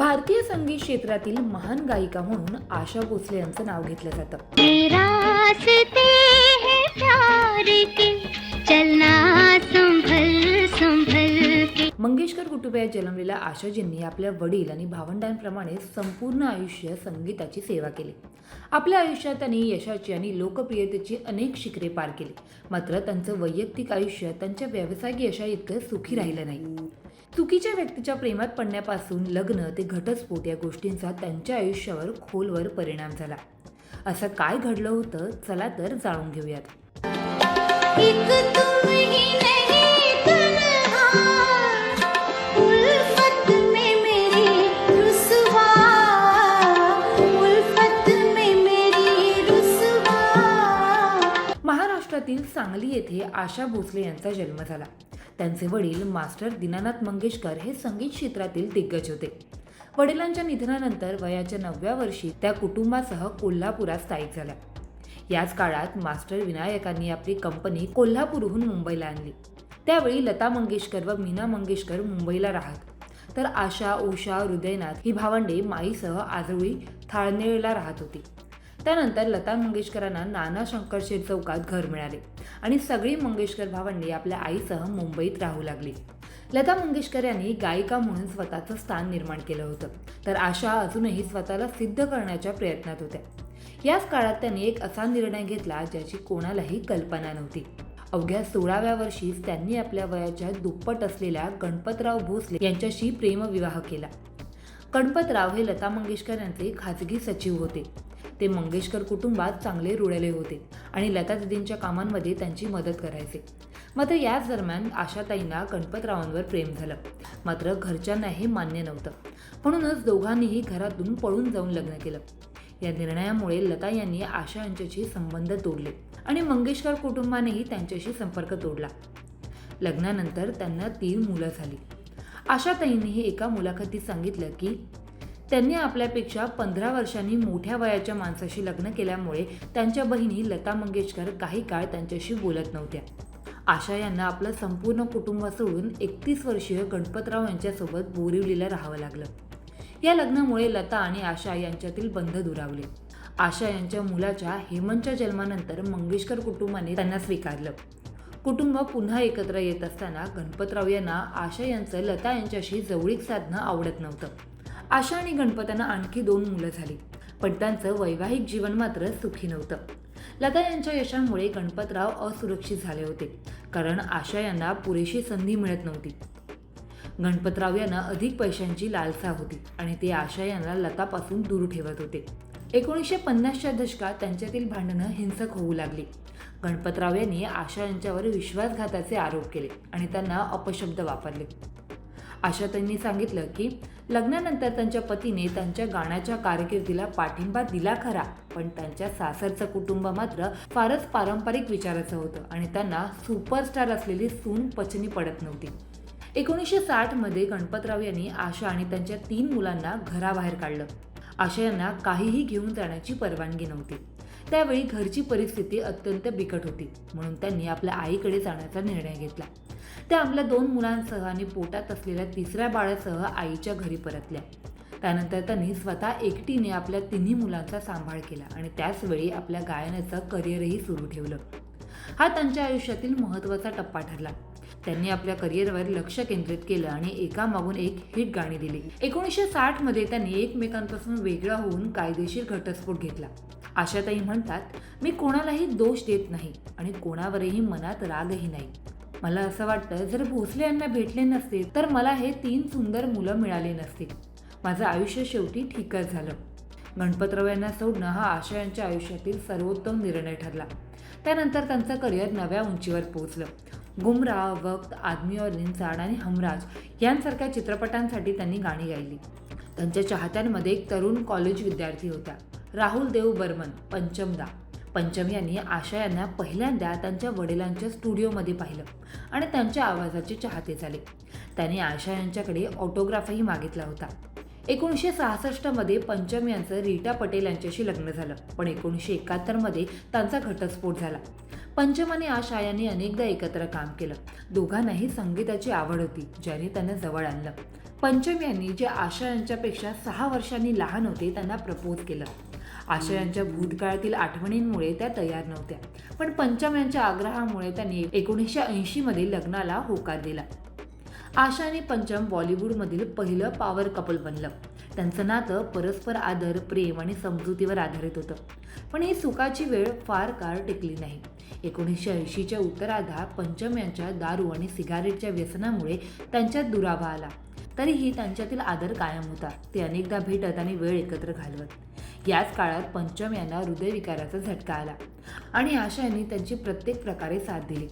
भारतीय संगीत क्षेत्रातील महान गायिका म्हणून आशा भोसले यांचं नाव घेतलं जातं. चलना मंगेशकर कुटुंबियात जन्मलेल्या आशाजींनी आपल्या वडील आणि भावंडांप्रमाणे संपूर्ण आयुष्य संगीताची सेवा केली. आपल्या आयुष्यात त्यांनी यशाची आणि लोकप्रियतेची अनेक शिखरे पार केली. मात्र त्यांचं वैयक्तिक आयुष्य त्यांच्या व्यावसायिक यशा इतकं सुखी राहिलं नाही. चुकीच्या व्यक्तीच्या प्रेमात पडण्यापासून लग्न ते घटस्फोट या गोष्टींचा त्यांच्या आयुष्यावर खोलवर परिणाम झाला. असं काय घडलं होतं? चला तर जाणून घेऊयात. सांगली येथे आशा भोसले यांचा जन्म झाला. त्यांचे वडील मास्टर दीनानाथ मंगेशकर हे संगीत क्षेत्रातील दिग्गज होते. वडिलांच्या निधनानंतर वयाच्या नवव्या वर्षी त्या कुटुंबासह कोल्हापुरात स्थायिक झाल्या. याच काळात मास्टर विनायकांनी आपली कंपनी कोल्हापूरहून मुंबईला आणली. त्यावेळी लता मंगेशकर व मीना मंगेशकर मुंबईला राहत. तर आशा उषा हृदयनाथ ही भावंडे माईसह आजोळी थाळनेळला राहत होती. त्यानंतर लता मंगेशकरांना नाना शंकरशेठ चौकात घर मिळाले आणि सगळी मंगेशकर भावंडे आपल्या आईसह मुंबईत राहू लागली. लता मंगेशकर यांनी गायिका म्हणून स्वतःचं स्थान निर्माण केलं होतं. तर आशा अजूनही स्वतःला सिद्ध करण्याच्या प्रयत्नात होत्या. याच काळात त्यांनी एक असा निर्णय घेतला ज्याची कोणालाही कल्पना नव्हती. अवघ्या सोळाव्या वर्षीच त्यांनी आपल्या वयाच्या दुप्पट असलेल्या गणपतराव भोसले यांच्याशी प्रेमविवाह केला. गणपतराव हे लता मंगेशकर यांचे खाजगी सचिव होते. ते मंगेशकर कुटुंबात चांगले रुळले होते आणि लता दिदींच्या कामांमध्ये त्यांची मदत करायचे. मात्र याच दरम्यान आशाताईंना गणपतरावांवर प्रेम झालं. मात्र घरच्यांना हे मान्य नव्हतं. म्हणूनच दोघांनीही घरातून पळून जाऊन लग्न केलं. या निर्णयामुळे लता यांनी आशा यांच्याशी संबंध तोडले आणि मंगेशकर कुटुंबानेही त्यांच्याशी संपर्क तोडला. लग्नानंतर त्यांना तीन मुलं झाली. आशाताईंनीही एका मुलाखतीत सांगितलं की त्यांनी आपल्यापेक्षा पंधरा वर्षांनी मोठ्या वयाच्या माणसाशी लग्न केल्यामुळे त्यांच्या बहिणी लता मंगेशकर काही काळ त्यांच्याशी बोलत नव्हत्या. आशा यांना आपलं संपूर्ण कुटुंब सोडून एकतीस वर्षीय गणपतराव यांच्यासोबत बोरिवलीला राहावं लागलं. या लग्नामुळे लता आणि आशा यांच्यातील बंध दुरावले. आशा यांच्या मुलाच्या हेमंतच्या जन्मानंतर मंगेशकर कुटुंबाने त्यांना स्वीकारलं. कुटुंब पुन्हा एकत्र येत असताना गणपतराव यांना आशा यांचं लता यांच्याशी जवळीक साधणं आवडत नव्हतं. आशा आणि गणपतांना आणखी दोन मुलं झाली. पण त्यांचं वैवाहिक जीवन मात्र सुखी नव्हतं. लता यांच्या यशामुळे गणपतराव असुरक्षित झाले होते. कारण आशा यांना पुरेशी संधी मिळत नव्हती. गणपतराव यांना अधिक पैशांची लालसा होती आणि ते आशा यांना लतापासून दूर ठेवत होते. एकोणीसशे पन्नासच्या दशकात त्यांच्यातील भांडणं हिंसक होऊ लागली. गणपतराव यांनी आशा यांच्यावर विश्वासघाताचे आरोप केले आणि त्यांना अपशब्द वापरले. आशाताईंनी सांगितलं की लग्नानंतर त्यांच्या पतीने त्यांच्या गाण्याच्या कारकिर्दीला पाठिंबा दिला खरा पण त्यांच्या सासरचं कुटुंब मात्र फारच पारंपरिक विचाराचं होतं आणि त्यांना सुपरस्टार असलेली सून पचनी पडत नव्हती. एकोणीसशे साठमध्ये गणपतराव यांनी आशा आणि त्यांच्या तीन मुलांना घराबाहेर काढलं. आशा यांना काहीही घेऊन जाण्याची परवानगी नव्हती. त्यावेळी घरची परिस्थिती अत्यंत बिकट होती म्हणून त्यांनी आपल्या आईकडे जाण्याचा निर्णय घेतला. त्या आपल्या दोन मुलांसह आणि पोटात असलेल्या तिसऱ्या बाळासह आईच्या घरी परतल्या. त्यानंतर त्यांनी स्वतः एकटीने आपल्या तिन्ही मुलांचा सांभाळ केला आणि त्याचवेळी आपल्या गायनाचं करिअरही सुरू ठेवलं. हा त्यांच्या आयुष्यातील महत्त्वाचा टप्पा ठरला. त्यांनी आपल्या करिअरवर लक्ष केंद्रित केलं आणि एकामागून एक हिट गाणी दिली. एकोणीसशे साठमध्ये त्यांनी एकमेकांपासून वेगळा होऊन कायदेशीर घटस्फोट घेतला. आशाताई म्हणतात मी कोणालाही दोष देत नाही आणि कोणावरही मनात रागही नाही. मला असं वाटतं जर भोसले यांना भेटले नसते तर मला हे तीन सुंदर मुलं मिळाली नसतील माझं आयुष्य शेवटी ठीकच झालं. गणपतराव यांना सोडणं हा आशा यांच्या आयुष्यातील सर्वोत्तम निर्णय ठरला. त्यानंतर त्यांचं करिअर नव्या उंचीवर पोहोचलं. गुमराह वक्त आदमी और निंचाड आणि हमराज यांसारख्या चित्रपटांसाठी त्यांनी गाणी गायली. त्यांच्या चाहत्यांमध्ये एक तरुण कॉलेज विद्यार्थी होता राहुल देव बर्मन पंचमदा. पंचम यांनी आशा यांना पहिल्यांदा त्यांच्या वडिलांच्या स्टुडिओमध्ये पाहिलं आणि त्यांच्या आवाजाचे चाहते झाले. त्यांनी आशा यांच्याकडे ऑटोग्राफही मागितला होता. एकोणीसशे सहासष्टमध्ये पंचम यांचं रीटा पटेल यांच्याशी लग्न झालं पण एकोणीसशे एकाहत्तरमध्ये त्यांचा घटस्फोट झाला. पंचम आणि आशा यांनी अनेकदा एकत्र काम केलं. दोघांनाही संगीताची आवड होती ज्याने त्यांना जवळ आणलं. पंचम यांनी जे आशा यांच्यापेक्षा सहा वर्षांनी लहान होते त्यांना प्रपोज केलं. आशा यांच्या भूतकाळातील आठवणींमुळे त्या तयार नव्हत्या. पण पंचम यांच्या आग्रहामुळे त्यांनी एकोणीसशे ऐंशीमध्ये लग्नाला होकार दिला. आशा आणि पंचम बॉलिवूडमधील पहिलं पॉवर कपल बनलं. त्यांचं नातं परस्पर आदर प्रेम आणि समजुतीवर आधारित होतं. पण ही सुखाची वेळ फार काळ टिकली नाही. एकोणीसशे ऐंशीच्या उत्तरार्धात पंचम यांच्या दारू आणि सिगारेटच्या व्यसनामुळे त्यांच्यात दुरावा आला. तरीही त्यांच्यातील आदर कायम होता. ते अनेकदा भेटत आणि वेळ एकत्र घालवत. याच काळात पंचम यांना हृदयविकाराचा झटका आला. आणि आशा यांनी त्यांची प्रत्येक प्रकारे साथ दिली.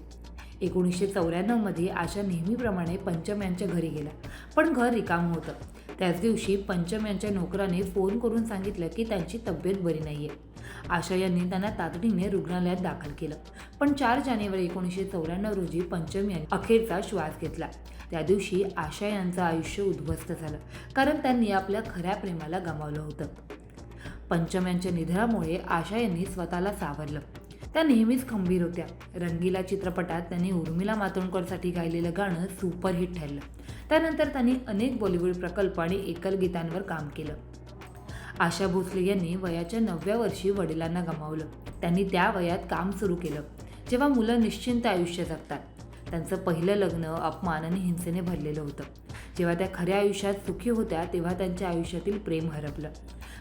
एकोणीसशे चौऱ्याण्णवमध्ये आशा नेहमीप्रमाणे पंचम यांच्या घरी गेला पण घर रिकाम होतं. त्याच दिवशी पंचम यांच्या नोकराने फोन करून सांगितलं की त्यांची तब्येत बरी नाही आहे आशा यांनी त्यांना तातडीने रुग्णालयात दाखल केलं. पण चार जानेवारी एकोणीसशे चौऱ्याण्णव रोजी पंचम यांनी अखेरचा श्वास घेतला. त्या दिवशी आशा यांचं आयुष्य उद्ध्वस्त झालं. कारण त्यांनी आपल्या खऱ्या प्रेमाला गमावलं होतं. पंचम्यांच्या निधनामुळे आशा यांनी स्वतःला सावरलं. त्या नेहमीच खंबीर होत्या. रंगीला चित्रपटात त्यांनी उर्मिला मातोंडकरसाठी गायलेलं गाणं सुपरहिट ठरलं. त्यानंतर त्यांनी अनेक बॉलिवूड प्रकल्प आणि एकल गीतांवर काम केलं. आशा भोसले यांनी वयाच्या नवव्या वर्षी वडिलांना गमावलं. त्यांनी त्या वयात काम सुरू केलं जेव्हा मुलं निश्चिंत आयुष्य जगतात. त्यांचं पहिलं लग्न अपमान आणि हिंसेने भरलेलं होतं. जेव्हा त्या खऱ्या आयुष्यात सुखी होत्या तेव्हा त्यांच्या आयुष्यातील प्रेम हरपलं.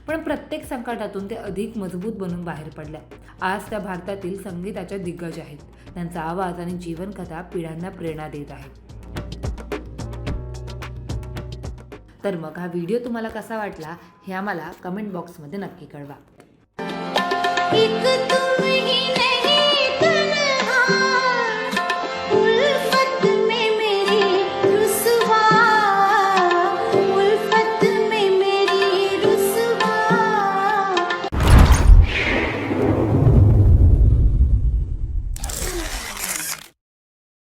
पण प्रत्येक संकटातून ते अधिक मजबूत बनून बाहेर पडल्या. आज त्या भारतातील संगीताच्या दिग्गज आहेत. त्यांचा आवाज आणि जीवनकथा पिढ्यांना प्रेरणा देत आहे तर मग हा व्हिडिओ तुम्हाला कसा वाटला हे आम्हाला कमेंट बॉक्समध्ये नक्की कळवा.